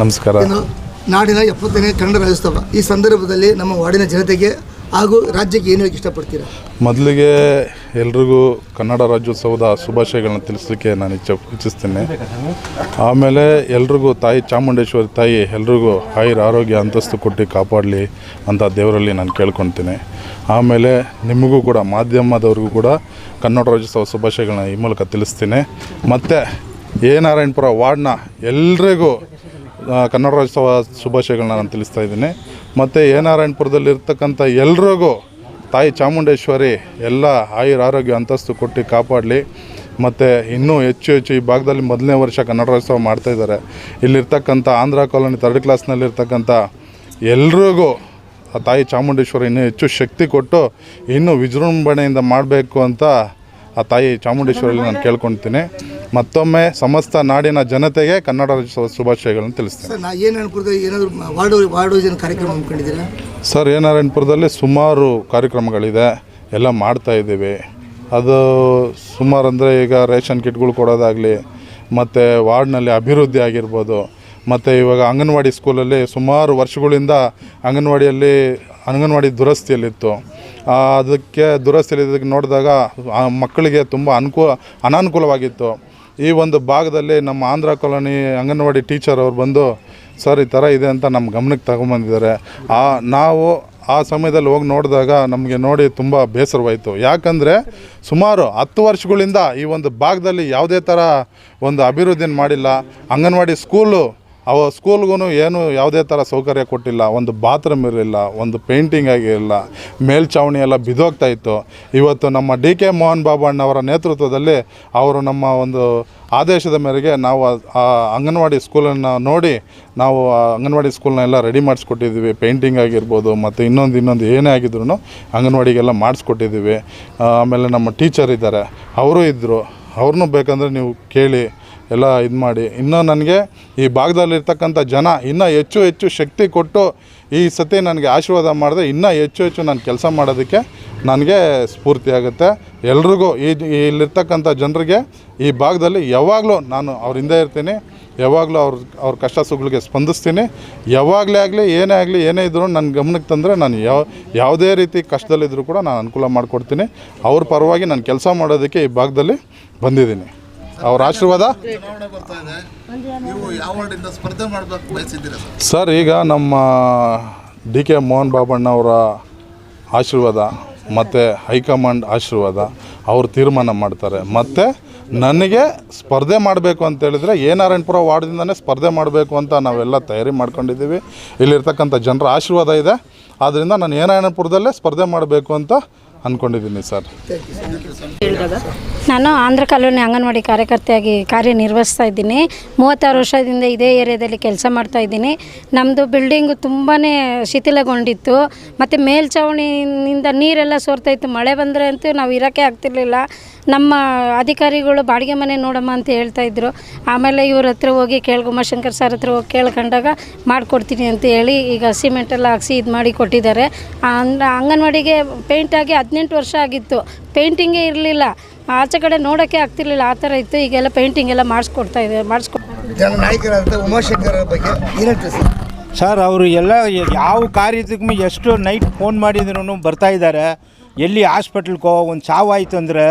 ನಮಸ್ಕಾರ. ಇನ್ನು ನಾಡಿನ ಎಪ್ಪತ್ತನೇ ಕನ್ನಡ ರಾಜ್ಯೋತ್ಸವ. ಈ ಸಂದರ್ಭದಲ್ಲಿ ನಮ್ಮ ವಾರ್ಡಿನ ಜನತೆಗೆ ಹಾಗೂ ರಾಜ್ಯಕ್ಕೆ ಏನು ಹೇಳಕ್ಕೆ ಇಷ್ಟಪಡ್ತೀರಾ? ಮೊದಲಿಗೆ ಎಲ್ರಿಗೂ ಕನ್ನಡ ರಾಜ್ಯೋತ್ಸವದ ಶುಭಾಶಯಗಳನ್ನ ತಿಳಿಸ್ಲಿಕ್ಕೆ ನಾನು ಇಚ್ಛ ಇಚ್ಛಿಸ್ತೇನೆ. ಆಮೇಲೆ ಎಲ್ರಿಗೂ ತಾಯಿ ಚಾಮುಂಡೇಶ್ವರಿ ತಾಯಿ ಎಲ್ರಿಗೂ ಆಯುರ ಆರೋಗ್ಯ ಅಂತಸ್ತು ಕೊಟ್ಟು ಕಾಪಾಡಲಿ ಅಂತ ದೇವರಲ್ಲಿ ನಾನು ಕೇಳ್ಕೊತೀನಿ. ಆಮೇಲೆ ನಿಮಗೂ ಕೂಡ ಮಾಧ್ಯಮದವ್ರಿಗೂ ಕೂಡ ಕನ್ನಡ ರಾಜ್ಯೋತ್ಸವ ಶುಭಾಶಯಗಳನ್ನ ಈ ಮೂಲಕ ತಿಳಿಸ್ತೀನಿ. ಮತ್ತು ಎ ನಾರಾಯಣಪುರ ವಾರ್ಡ್ನ ಎಲ್ರಿಗೂ ಕನ್ನಡ ರಾಜ್ಯೋತ್ಸವ ಶುಭಾಶಯಗಳನ್ನ ನಾನು ತಿಳಿಸ್ತಾ ಇದ್ದೀನಿ. ಮತ್ತು ಎ ನಾರಾಯಣಪುರದಲ್ಲಿ ಇರ್ತಕ್ಕಂಥ ಎಲ್ರಿಗೂ ತಾಯಿ ಚಾಮುಂಡೇಶ್ವರಿ ಎಲ್ಲ ಆಯುರ ಆರೋಗ್ಯ ಅಂತಸ್ತು ಕೊಟ್ಟು ಕಾಪಾಡಲಿ. ಮತ್ತು ಇನ್ನೂ ಹೆಚ್ಚು ಹೆಚ್ಚು ಈ ಭಾಗದಲ್ಲಿ ಮೊದಲನೇ ವರ್ಷ ಕನ್ನಡ ರಾಜ್ಯೋತ್ಸವ ಮಾಡ್ತಾಯಿದ್ದಾರೆ ಇಲ್ಲಿರ್ತಕ್ಕಂಥ ಆಂಧ್ರ ಕಾಲೋನಿ ತರ್ಡ್ ಕ್ಲಾಸ್ನಲ್ಲಿರ್ತಕ್ಕಂಥ ಎಲ್ರಿಗೂ ಆ ತಾಯಿ ಚಾಮುಂಡೇಶ್ವರಿ ಇನ್ನೂ ಹೆಚ್ಚು ಶಕ್ತಿ ಕೊಟ್ಟು ಇನ್ನೂ ವಿಜೃಂಭಣೆಯಿಂದ ಮಾಡಬೇಕು ಅಂತ ಆ ತಾಯಿ ಚಾಮುಂಡೇಶ್ವರಲ್ಲಿ ನಾನು ಕೇಳ್ಕೊಳ್ತೀನಿ. ಮತ್ತೊಮ್ಮೆ ಸಮಸ್ತ ನಾಡಿನ ಜನತೆಗೆ ಕನ್ನಡ ರಾಜ್ಯೋತ್ಸವ ಶುಭಾಶಯಗಳನ್ನು ತಿಳಿಸ್ತೀನಿ. ಸರ್ ನಾ ಏನು ಅನ್ಕೊಡ್ತೀವಿ ಏನಾದರೂ ವಾರ್ಡ್ ವಾರ್ಡ್ ಜನ ಕಾರ್ಯಕ್ರಮ ಹಮ್ಮಿಕೊಂಡಿದ್ದೀರಾ ಸರ್ ಎ ನಾರಾಯಣಪುರದಲ್ಲಿ ಸುಮಾರು ಕಾರ್ಯಕ್ರಮಗಳಿದೆ. ಎಲ್ಲ ಮಾಡ್ತಾ ಇದ್ದೀವಿ. ಅದು ಸುಮಾರು ಅಂದರೆ ಈಗ ರೇಷನ್ ಕಿಟ್ಗಳು ಕೊಡೋದಾಗಲಿ ಮತ್ತು ವಾರ್ಡ್ನಲ್ಲಿ ಅಭಿವೃದ್ಧಿ ಆಗಿರ್ಬೋದು ಮತ್ತು ಇವಾಗ ಅಂಗನವಾಡಿ ಸ್ಕೂಲಲ್ಲಿ ಸುಮಾರು ವರ್ಷಗಳಿಂದ ಅಂಗನವಾಡಿಯಲ್ಲಿ ಅಂಗನವಾಡಿ ದುರಸ್ತಿಯಲ್ಲಿತ್ತು. ಅದಕ್ಕೆ ದುರಸ್ತಿಯಲ್ಲಿದ್ದಕ್ಕೆ ನೋಡಿದಾಗ ಮಕ್ಕಳಿಗೆ ತುಂಬ ಅನುಕೂಲ ಅನಾನುಕೂಲವಾಗಿತ್ತು. ಈ ಒಂದು ಭಾಗದಲ್ಲಿ ನಮ್ಮ ಆಂಧ್ರ ಕಾಲೋನಿ ಅಂಗನವಾಡಿ ಟೀಚರ್ ಅವ್ರು ಬಂದು, ಸರ್, ಈ ಥರ ಇದೆ ಅಂತ ನಮ್ಮ ಗಮನಕ್ಕೆ ತಗೊಂಬಂದಿದ್ದಾರೆ ಆ, ನಾವು ಆ ಸಮಯದಲ್ಲಿ ಹೋಗಿ ನೋಡಿದಾಗ ನಮಗೆ ನೋಡಿ ತುಂಬ ಬೇಸರವಾಯಿತು. ಯಾಕಂದರೆ ಸುಮಾರು ಹತ್ತು ವರ್ಷಗಳಿಂದ ಈ ಒಂದು ಭಾಗದಲ್ಲಿ ಯಾವುದೇ ಥರ ಒಂದು ಅಭಿವೃದ್ಧಿಯನ್ನು ಮಾಡಿಲ್ಲ. ಅಂಗನವಾಡಿ ಸ್ಕೂಲು ಅವ ಸ್ಕೂಲ್ಗೂ ಏನು ಯಾವುದೇ ಥರ ಸೌಕರ್ಯ ಕೊಟ್ಟಿಲ್ಲ, ಒಂದು ಬಾತ್ರೂಮ್ ಇರಲಿಲ್ಲ, ಒಂದು ಪೇಂಟಿಂಗ್ ಆಗಿರಲಿಲ್ಲ ಮೇಲ್ಛಾವಣಿ ಎಲ್ಲ ಬಿದೋಗ್ತಾ ಇತ್ತು. ಇವತ್ತು ನಮ್ಮ ಡಿ ಕೆ ಮೋಹನ್ ಬಾಬು ಅಣ್ಣವರ ನೇತೃತ್ವದಲ್ಲಿ ಅವರು ನಮ್ಮ ಒಂದು ಆದೇಶದ ಮೇರೆಗೆ ನಾವು ಆ- ಅಂಗನವಾಡಿ ಸ್ಕೂಲನ್ನು ನೋಡಿ ನಾವು ಅಂಗನವಾಡಿ ಸ್ಕೂಲ್ನ ಎಲ್ಲ ರೆಡಿ ಮಾಡಿಸ್ಕೊಟ್ಟಿದ್ದೀವಿ. ಪೇಂಟಿಂಗ್ ಆಗಿರ್ಬೋದು ಮತ್ತು ಇನ್ನೊಂದು ಇನ್ನೊಂದು ಏನೇ ಆಗಿದ್ರು ಅಂಗನವಾಡಿಗೆಲ್ಲ ಮಾಡಿಸ್ಕೊಟ್ಟಿದ್ದೀವಿ. ಆಮೇಲೆ ನಮ್ಮ ಟೀಚರ್ ಇದ್ದಾರೆ. ಅವರು ಇದ್ದರು. ಅವ್ರನ್ನೂ ಬೇಕಂದರೆ ನೀವು ಕೇಳಿ ಎಲ್ಲ ಇದು ಮಾಡಿ. ಇನ್ನೂ ನನಗೆ ಈ ಭಾಗದಲ್ಲಿರ್ತಕ್ಕಂಥ ಜನ ಇನ್ನೂ ಹೆಚ್ಚು ಹೆಚ್ಚು ಶಕ್ತಿ ಕೊಟ್ಟು ಈ ಸತಿ ನನಗೆ ಆಶೀರ್ವಾದ ಮಾಡಿದ್ರೆ ಇನ್ನೂ ಹೆಚ್ಚು ಹೆಚ್ಚು ನಾನು ಕೆಲಸ ಮಾಡೋದಕ್ಕೆ ನನಗೆ ಸ್ಫೂರ್ತಿ ಆಗುತ್ತೆ. ಎಲ್ರಿಗೂ ಈ ಇಲ್ಲಿರ್ತಕ್ಕಂಥ ಜನರಿಗೆ ಈ ಭಾಗದಲ್ಲಿ ಯಾವಾಗಲೂ ನಾನು ಅವ್ರ ಹಿಂದೆ ಇರ್ತೀನಿ. ಯಾವಾಗಲೂ ಅವ್ರ ಅವ್ರ ಕಷ್ಟ ಸುಖಗಳಿಗೆ ಸ್ಪಂದಿಸ್ತೀನಿ. ಯಾವಾಗಲೇ ಆಗಲಿ, ಏನೇ ಆಗಲಿ, ಏನೇ ಇದ್ದರೂ ನನ್ನ ಗಮನಕ್ಕೆ ತಂದರೆ ನಾನು ಯಾವ ಯಾವುದೇ ರೀತಿ ಕಷ್ಟದಲ್ಲಿದ್ದರೂ ಕೂಡ ನಾನು ಅನುಕೂಲ ಮಾಡಿಕೊಡ್ತೀನಿ. ಅವ್ರ ಪರವಾಗಿ ನಾನು ಕೆಲಸ ಮಾಡೋದಕ್ಕೆ ಈ ಭಾಗದಲ್ಲಿ ಬಂದಿದ್ದೀನಿ. ಅವ್ರ ಆಶೀರ್ವಾದ? ಸರ್, ಈಗ ನಮ್ಮ ಡಿ ಕೆ ಮೋಹನ್ ಬಾಬಣ್ಣ ಅವರ ಆಶೀರ್ವಾದ, ಮತ್ತು ಹೈಕಮಾಂಡ್ ಆಶೀರ್ವಾದ, ಅವರು ತೀರ್ಮಾನ ಮಾಡ್ತಾರೆ. ಮತ್ತು ನನಗೆ ಸ್ಪರ್ಧೆ ಮಾಡಬೇಕು ಅಂತ ಹೇಳಿದ್ರೆ ಎ ನಾರಾಯಣಪುರ ವಾರ್ಡ್ದಿಂದನೇ ಸ್ಪರ್ಧೆ ಮಾಡಬೇಕು ಅಂತ ನಾವೆಲ್ಲ ತಯಾರಿ ಮಾಡ್ಕೊಂಡಿದ್ದೀವಿ. ಇಲ್ಲಿರ್ತಕ್ಕಂಥ ಜನರ ಆಶೀರ್ವಾದ ಇದೆ. ಆದ್ದರಿಂದ ನಾನು ಎ ನಾರಾಯಣಪುರದಲ್ಲೇ ಸ್ಪರ್ಧೆ ಮಾಡಬೇಕು ಅಂತ ಅಂದ್ಕೊಂಡಿದ್ದೀನಿ ಸರ್. ನಾನು ಆಂಧ್ರ ಕಾಲೋನಿ ಅಂಗನವಾಡಿ ಕಾರ್ಯಕರ್ತೆಯಾಗಿ ಕಾರ್ಯನಿರ್ವಹಿಸ್ತಾ ಇದ್ದೀನಿ. ಮೂವತ್ತಾರು ವರ್ಷದಿಂದ ಇದೇ ಏರಿಯಾದಲ್ಲಿ ಕೆಲಸ ಮಾಡ್ತಾ ಇದ್ದೀನಿ. ನಮ್ಮದು ಬಿಲ್ಡಿಂಗು ತುಂಬಾ ಶಿಥಿಲಗೊಂಡಿತ್ತು. ಮತ್ತು ಮೇಲ್ಛಾವಣಿಯಿಂದ ನೀರೆಲ್ಲ ಸೋರ್ತಾ ಇತ್ತು. ಮಳೆ ಬಂದರೆ ಅಂತೂ ನಾವು ಇರೋಕ್ಕೆ ಆಗ್ತಿರ್ಲಿಲ್ಲ. ನಮ್ಮ ಅಧಿಕಾರಿಗಳು ಬಾಡಿಗೆ ಮನೆ ನೋಡಮ್ಮ ಅಂತ ಹೇಳ್ತಾ ಇದ್ರು. ಆಮೇಲೆ ಇವ್ರ ಹತ್ರ ಹೋಗಿ ಕೇಳಿ ಉಮಾಶಂಕರ್ ಸರ್ ಹತ್ರ ಹೋಗಿ ಕೇಳ್ಕೊಂಡಾಗ ಮಾಡಿಕೊಡ್ತೀನಿ ಅಂತ ಹೇಳಿ ಈಗ ಸಿಮೆಂಟ್ ಎಲ್ಲ ಹಾಕ್ಸಿ ಇದು ಮಾಡಿ ಕೊಟ್ಟಿದ್ದಾರೆ ಅಂಗನವಾಡಿಗೆ ಪೇಂಟಾಗಿ ಹದಿನೆಂಟು ವರ್ಷ ಆಗಿತ್ತು. ಪೇಂಟಿಂಗೇ ಇರಲಿಲ್ಲ. ಆಚೆ ಕಡೆ ನೋಡೋಕ್ಕೆ ಆಗ್ತಿರ್ಲಿಲ್ಲ. ಆ ಥರ ಇತ್ತು. ಈಗೆಲ್ಲ ಪೇಂಟಿಂಗ್ ಎಲ್ಲ ಮಾಡಿಸ್ಕೊಡ್ತಾ ಇದೆ ಮಾಡಿಸ್ಕೊಡ್ತಾರೆ ಉಮಾಶಂಕರ್ ಬಗ್ಗೆ ಸರ್? ಸರ್ ಅವರು ಎಲ್ಲ ಯಾವ ಕಾರ್ಯದಕ್ಕೂ ಎಷ್ಟು ನೈಟ್ ಫೋನ್ ಮಾಡಿದ್ರು ಬರ್ತಾ ಇದ್ದಾರೆ. ಎಲ್ಲಿ ಹಾಸ್ಪಿಟ್ಲ್ಗೆ ಹೋಗೋ ಒಂದು ಸಾವಾಯಿತು ಅಂದರೆ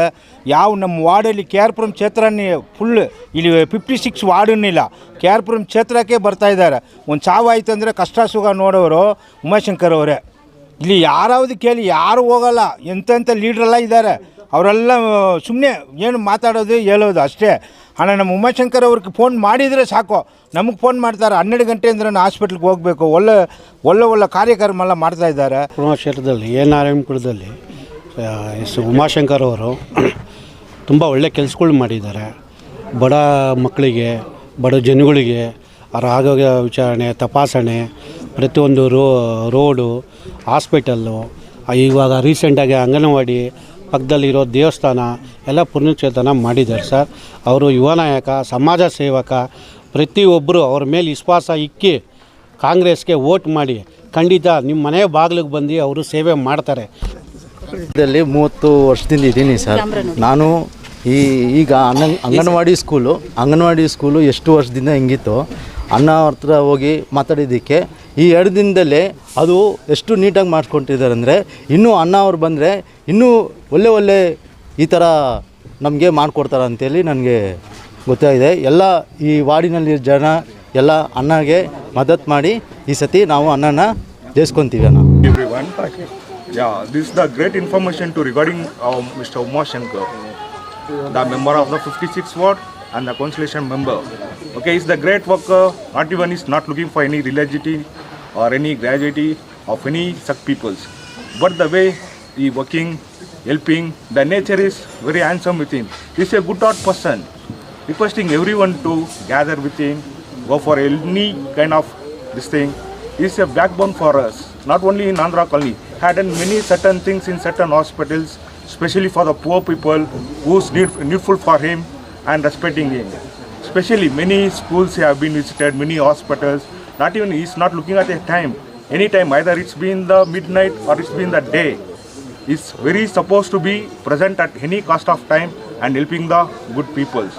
ಯಾವ ನಮ್ಮ ವಾರ್ಡಲ್ಲಿ ಕೆ ಆರ್ ಪುರಂ ಕ್ಷೇತ್ರನೇ ಫುಲ್ ಇಲ್ಲಿ ಫಿಫ್ಟಿ ಸಿಕ್ಸ್ ವಾರ್ಡನ್ನಿಲ್ಲ ಕೆ ಆರ್ ಪುರಂ ಕ್ಷೇತ್ರಕ್ಕೆ ಬರ್ತಾ ಇದ್ದಾರೆ. ಒಂದು ಸಾವಾಯಿತು ಅಂದರೆ ಕಷ್ಟ ಸುಖ ನೋಡೋರು ಉಮಾಶಂಕರ್ ಅವರೇ. ಇಲ್ಲಿ ಯಾರಾவது ಕೇಳಿ ಯಾರು ಹೋಗಲ್ಲ ಎಂತೆಂಥ ಲೀಡ್ರೆಲ್ಲ ಇದ್ದಾರೆ, ಅವರೆಲ್ಲ ಸುಮ್ಮನೆ ಏನು ಮಾತಾಡೋದು, ಹೇಳೋದು ಅಷ್ಟೇ. ಹಣ ನಮ್ಮ ಉಮಾಶಂಕರ್ ಅವ್ರಿಗೆ ಫೋನ್ ಮಾಡಿದರೆ ಸಾಕು. ನಮಗೆ ಫೋನ್ ಮಾಡ್ತಾರೆ, ಹನ್ನೆರಡು ಗಂಟೆ ಅಂದರೆ ನಾನು ಹಾಸ್ಪಿಟ್ಲ್ಗೆ ಹೋಗಬೇಕು. ಒಳ್ಳೆ ಒಳ್ಳೆ ಒಳ್ಳೆ ಕಾರ್ಯಕ್ರಮ ಎಲ್ಲ ಮಾಡ್ತಾ ಇದ್ದಾರೆ. ಕ್ಷೇತ್ರದಲ್ಲಿ, ಎ. ನಾರಾಯಣಪುರದಲ್ಲಿ ಎಸ್. ಉಮಾಶಂಕರ್ ಅವರು ತುಂಬ ಒಳ್ಳೆ ಕೆಲಸಗಳು ಮಾಡಿದ್ದಾರೆ. ಬಡ ಮಕ್ಕಳಿಗೆ, ಬಡ ಜನಗಳಿಗೆ ಅವರ ಆರೋಗ್ಯ ವಿಚಾರಣೆ ತಪಾಸಣೆ ಪ್ರತಿಯೊಂದು ರೋ, ರೋಡು, ಹಾಸ್ಪಿಟಲ್ಲು ಇವಾಗ ರೀಸೆಂಟಾಗಿ ಅಂಗನವಾಡಿ ಪಕ್ಕದಲ್ಲಿರೋ ದೇವಸ್ಥಾನ ಎಲ್ಲ ಪುನಶ್ಚೇತನ ಮಾಡಿದ್ದಾರೆ ಸರ್. ಅವರು ಯುವ ನಾಯಕ, ಸಮಾಜ ಸೇವಕ, ಪ್ರತಿಯೊಬ್ಬರು ಅವ್ರ ಮೇಲೆ ವಿಶ್ವಾಸ ಇಕ್ಕಿ ಕಾಂಗ್ರೆಸ್ಗೆ ವೋಟ್ ಮಾಡಿ ಖಂಡಿತ ನಿಮ್ಮ ಮನೆ ಬಾಗಿಲಿಗೆ ಬಂದು ಅವರು ಸೇವೆ ಮಾಡ್ತಾರೆ. ಇದರಲ್ಲಿ ಮೂವತ್ತು ವರ್ಷದಿಂದ ಇದ್ದೀನಿ ಸರ್. ನಾನು ಈ ಈಗ ಅಂಗನ್ ಅಂಗನವಾಡಿ ಸ್ಕೂಲು ಅಂಗನವಾಡಿ ಸ್ಕೂಲು ಎಷ್ಟು ವರ್ಷದಿಂದ ಹೆಂಗಿತ್ತು ಅಣ್ಣ ಹತ್ರ ಹೋಗಿ ಮಾತಾಡಿದ್ದಕ್ಕೆ ಈ ಎರಡು ದಿನದಲ್ಲೇ ಅದು ಎಷ್ಟು ನೀಟಾಗಿ ಮಾಡ್ಕೊಟ್ಟಿದ್ದಾರೆ ಅಂದರೆ ಇನ್ನೂ ಅಣ್ಣ ಅವ್ರು ಬಂದರೆ ಇನ್ನೂ ಒಳ್ಳೆ ಒಳ್ಳೆ ಈ ಥರ ನಮಗೆ ಮಾಡಿಕೊಡ್ತಾರೆ ಅಂತೇಳಿ ನನಗೆ ಗೊತ್ತಾಗಿದೆ ಎಲ್ಲ ಈ ವಾರ್ಡಿನಲ್ಲಿ ಜನ ಎಲ್ಲ ಅಣ್ಣಗೆ ಮದತ್ ಮಾಡಿ ಈ ಸತಿ ನಾವು ಅಣ್ಣನ ಜಯಿಸ್ಕೊತೀವಿ ಅಣ್ಣ. Yeah, this is the great information to regarding uh, Mr. Uma Shankar, the member of the 56th ward and the constellation member. Okay, he's the great worker. Not even is not looking for any or any graduity of any such peoples. But the way he working, helping, the nature is very handsome with him. He's a good heart person. Requesting everyone to gather with him, go for any kind of this thing. He's a backbone for us, not only in Andhra colony. Had done many certain things in certain hospitals, especially for the poor people who's need, needful for him and respecting him. Especially many schools have been visited, many hospitals. Not even he's not looking at a time. Anytime, either it's been the midnight or it's been the day. He's very supposed to be present at any cost of time and helping the good peoples.